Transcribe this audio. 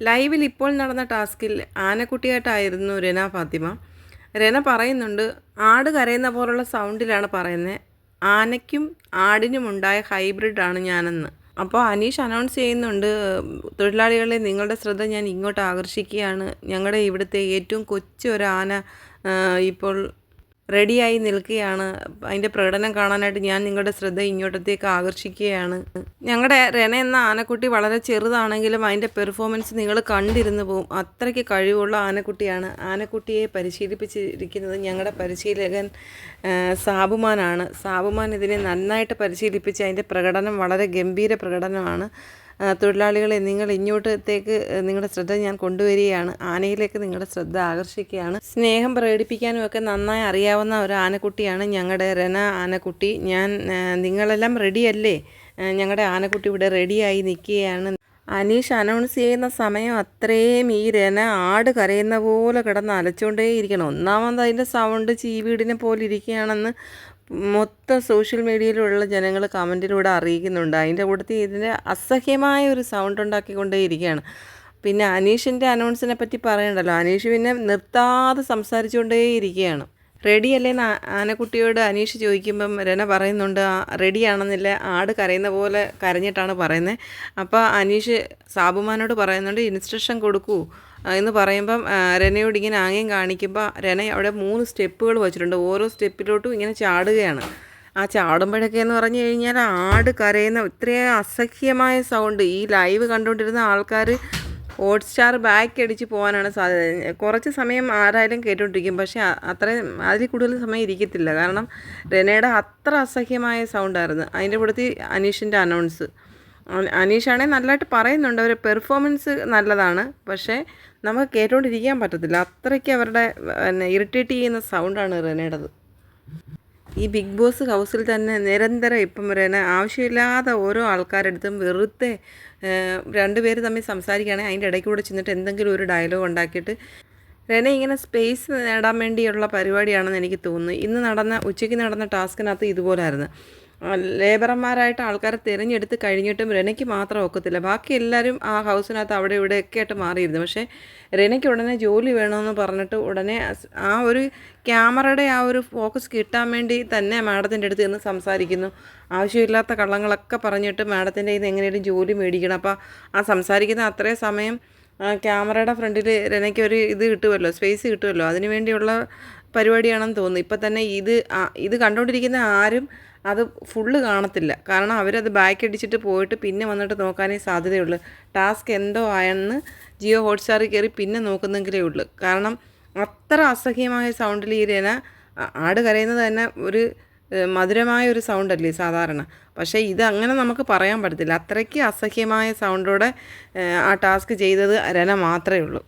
ലൈവിൽ ഇപ്പോൾ നടന്ന ടാസ്കിൽ ആനക്കുട്ടിയായിട്ടായിരുന്നു രന ഫാത്തിമ. രന പറയുന്നുണ്ട് ആട് കരയുന്ന പോലുള്ള സൗണ്ടിലാണ് പറയുന്നത് ആനയ്ക്കും ആടിനും ഉണ്ടായ ഹൈബ്രിഡാണ് ഞാനെന്ന്. അപ്പോൾ അനീഷ് അനൗൺസ് ചെയ്യുന്നുണ്ട് തൊഴിലാളികളെ നിങ്ങളുടെ ശ്രദ്ധ ഞാൻ ഇങ്ങോട്ട് ആകർഷിക്കുകയാണ്. ഞങ്ങളുടെ ഇവിടുത്തെ ഏറ്റവും കൊച്ചു ഒരു ആന ഇപ്പോൾ റെഡിയായി നിൽക്കുകയാണ്. അതിന്റെ പ്രകടനം കാണാനായിട്ട് ഞാൻ നിങ്ങളുടെ ശ്രദ്ധ ഇങ്ങോട്ടത്തേക്ക് ആകർഷിക്കുകയാണ്. ഞങ്ങളുടെ രന എന്ന ആനക്കുട്ടി വളരെ ചെറുതാണെങ്കിലും അതിന്റെ പെർഫോമൻസ് നിങ്ങൾ കണ്ടിരുന്നു പോകും അത്രയ്ക്ക് കഴിവുള്ള ആനക്കുട്ടിയാണ്. ആനക്കുട്ടിയെ പരിശീലിപ്പിച്ചിരിക്കുന്നത് ഞങ്ങളുടെ പരിശീലകൻ സാബുമാനാണ്. സാബുമാൻ ഇതിനെ നന്നായിട്ട് പരിശീലിപ്പിച്ച് അതിന്റെ പ്രകടനം വളരെ ഗംഭീര പ്രകടനമാണ്. തൊഴിലാളികളെ നിങ്ങൾ ഇങ്ങോട്ടത്തേക്ക് നിങ്ങളുടെ ശ്രദ്ധ ഞാൻ കൊണ്ടുവരികയാണ്. ആനയിലേക്ക് നിങ്ങളുടെ ശ്രദ്ധ ആകർഷിക്കുകയാണ്. സ്നേഹം പ്രകടിപ്പിക്കാനും ഒക്കെ നന്നായി അറിയാവുന്ന ഒരു ആനക്കുട്ടിയാണ് ഞങ്ങളുടെ രന ആനക്കുട്ടി. ഞാൻ നിങ്ങളെല്ലാം റെഡിയല്ലേ? ഞങ്ങളുടെ ആനക്കുട്ടി ഇവിടെ റെഡിയായി നിൽക്കുകയാണ്. അനീഷ് അനൗൺസ് ചെയ്യുന്ന സമയം അത്രയും ഈ രന ആട് കരയുന്ന പോലെ കിടന്ന് അലച്ചുകൊണ്ടേയിരിക്കണം ഒന്നാമത് അതിന്റെ സൗണ്ട് ചീവീടിനെ പോലെ ഇരിക്കുകയാണെന്ന് മൊത്തം സോഷ്യൽ മീഡിയയിലുള്ള ജനങ്ങൾ കമന്റിലൂടെ അറിയിക്കുന്നുണ്ട്. അതിന്റെ കൂട്ടത്തിൽ ഇതിന്റെ അസഹ്യമായ ഒരു സൗണ്ട് ഉണ്ടാക്കിക്കൊണ്ടേ ഇരിക്കുകയാണ്. പിന്നെ അനീഷിന്റെ അനൗൺസിനെ പറ്റി പറയണ്ടല്ലോ. അനീഷ് പിന്നെ നിർത്താതെ സംസാരിച്ചുകൊണ്ടേ ഇരിക്കുകയാണ്. റെഡി അല്ലേന്ന് ആനക്കുട്ടിയോട് അനീഷ് ചോദിക്കുമ്പം രന പറയുന്നുണ്ട് "ആ, റെഡി ആണെന്നില്ല ആട് കരയുന്ന പോലെ കരഞ്ഞിട്ടാണ് പറയുന്നത് അപ്പോൾ അനീഷ് സാബുമാനോട് പറയുന്നുണ്ട് ഇൻസ്ട്രക്ഷൻ കൊടുക്കൂ. എന്ന് പറയുമ്പം രനയോട് ഇങ്ങനെ ആംഗ്യം കാണിക്കുമ്പോൾ രന അവിടെ മൂന്ന് സ്റ്റെപ്പുകൾ വെച്ചിട്ടുണ്ട്. ഓരോ സ്റ്റെപ്പിലോട്ടും ഇങ്ങനെ ചാടുകയാണ്. ആ ചാടുമ്പോഴൊക്കെ എന്ന് പറഞ്ഞു കഴിഞ്ഞാൽ ആട് കരയുന്ന ഇത്രയും അസഹ്യമായ സൗണ്ട് ഈ ലൈവ് കണ്ടുകൊണ്ടിരുന്ന ആൾക്കാർ ഹോട്ട്സ്റ്റാർ ബാക്ക് അടിച്ച് പോകാനാണ് സാധ്യത. കുറച്ച് സമയം ആരായാലും കേട്ടുകൊണ്ടിരിക്കും. പക്ഷേ അത്രയും അതിൽ കൂടുതൽ സമയം ഇരിക്കത്തില്ല. കാരണം രനയുടെ അത്ര അസഹ്യമായ സൗണ്ടായിരുന്നു അതിന്റെ കൂട്ടത്തിൽ അനീഷിന്റെ അനൗൺസ് അന- അനീഷാണെങ്കിൽ നല്ലതായിട്ട് പറയുന്നുണ്ട്. അവർ പെർഫോമൻസ് നല്ലതാണ്. പക്ഷേ നമുക്ക് കേട്ടുകൊണ്ടിരിക്കാൻ പറ്റത്തില്ല. അത്രയ്ക്ക് അവരുടെ പിന്നെ ഇറിറ്റേറ്റ് ചെയ്യുന്ന സൗണ്ടാണ് റെനയുടേത് ഈ ബിഗ് ബോസ് ഹൗസിൽ തന്നെ നിരന്തരം ഇപ്പം റെന ആവശ്യമില്ലാതെ ഓരോ ആൾക്കാരെടുത്തും വെറുതെ രണ്ടുപേര് തമ്മിൽ സംസാരിക്കുകയാണെങ്കിൽ അതിന്റെ ഇടയ്ക്ക് കൂടെ ചെന്നിട്ട് എന്തെങ്കിലും ഒരു ഡയലോഗ് ഉണ്ടാക്കിയിട്ട് റെന ഇങ്ങനെ സ്പേസ് നേടാൻ വേണ്ടിയുള്ള പരിപാടിയാണെന്ന് എനിക്ക് തോന്നുന്നു. ഇന്ന് നടന്ന ഉച്ചയ്ക്ക് നടന്ന ടാസ്കിനകത്ത് ഇതുപോലായിരുന്നു. ലേബർമാരായിട്ട് ആൾക്കാരെ തിരഞ്ഞെടുത്ത് കഴിഞ്ഞിട്ടും രനയ്ക്ക് മാത്രം ഒക്കത്തില്ല. ബാക്കി എല്ലാവരും ആ ഹൗസിനകത്ത് അവിടെ ഇവിടെ ഒക്കെ ആയിട്ട് മാറിയിരുന്നു. പക്ഷേ രനയ്ക്ക് ഉടനെ ജോലി വേണമെന്ന് പറഞ്ഞിട്ട് ഉടനെ ആ ഒരു ക്യാമറയുടെ ആ ഒരു ഫോക്കസ് കിട്ടാൻ വേണ്ടി തന്നെ മാഡത്തിന്റെ അടുത്ത് നിന്ന് സംസാരിക്കുന്നു. ആവശ്യമില്ലാത്ത കള്ളങ്ങളൊക്കെ പറഞ്ഞിട്ട് മാഡത്തിന്റെ ഇത് എങ്ങനെയും ജോലി മേടിക്കണം. അപ്പോൾ ആ സംസാരിക്കുന്ന അത്രയും സമയം ക്യാമറയുടെ ഫ്രണ്ടിൽ രനയ്ക്ക് ഒരു ഇത് കിട്ടുമല്ലോ സ്പേസ് കിട്ടുമല്ലോ. അതിനു വേണ്ടിയുള്ള പരിപാടിയാണെന്ന് തോന്നുന്നു. ഇപ്പം തന്നെ ഇത് ഇത് കണ്ടുകൊണ്ടിരിക്കുന്ന ആരും അത് ഫുള്ള് കാണത്തില്ല. കാരണം അവരത് ബാക്ക് അടിച്ചിട്ട് പോയിട്ട് പിന്നെ വന്നിട്ട് നോക്കാനേ സാധ്യതയുള്ളൂ. ടാസ്ക് എന്തോ ആയെന്ന് ജിയോ ഹോട്ട്സ്റ്റാറിൽ കയറി പിന്നെ നോക്കുന്നെങ്കിലേ ഉള്ളൂ. കാരണം അത്ര അസഹ്യമായ സൗണ്ടിൽ ഈ രേന ആട് കരയുന്നത് തന്നെ ഒരു മധുരമായ ഒരു സൗണ്ടല്ലേ സാധാരണ. പക്ഷേ ഇത് അങ്ങനെ നമുക്ക് പറയാൻ പറ്റത്തില്ല. അത്രയ്ക്ക് അസഹ്യമായ സൗണ്ടോടെ ആ ടാസ്ക് ചെയ്തത് രന മാത്രമേ ഉള്ളൂ.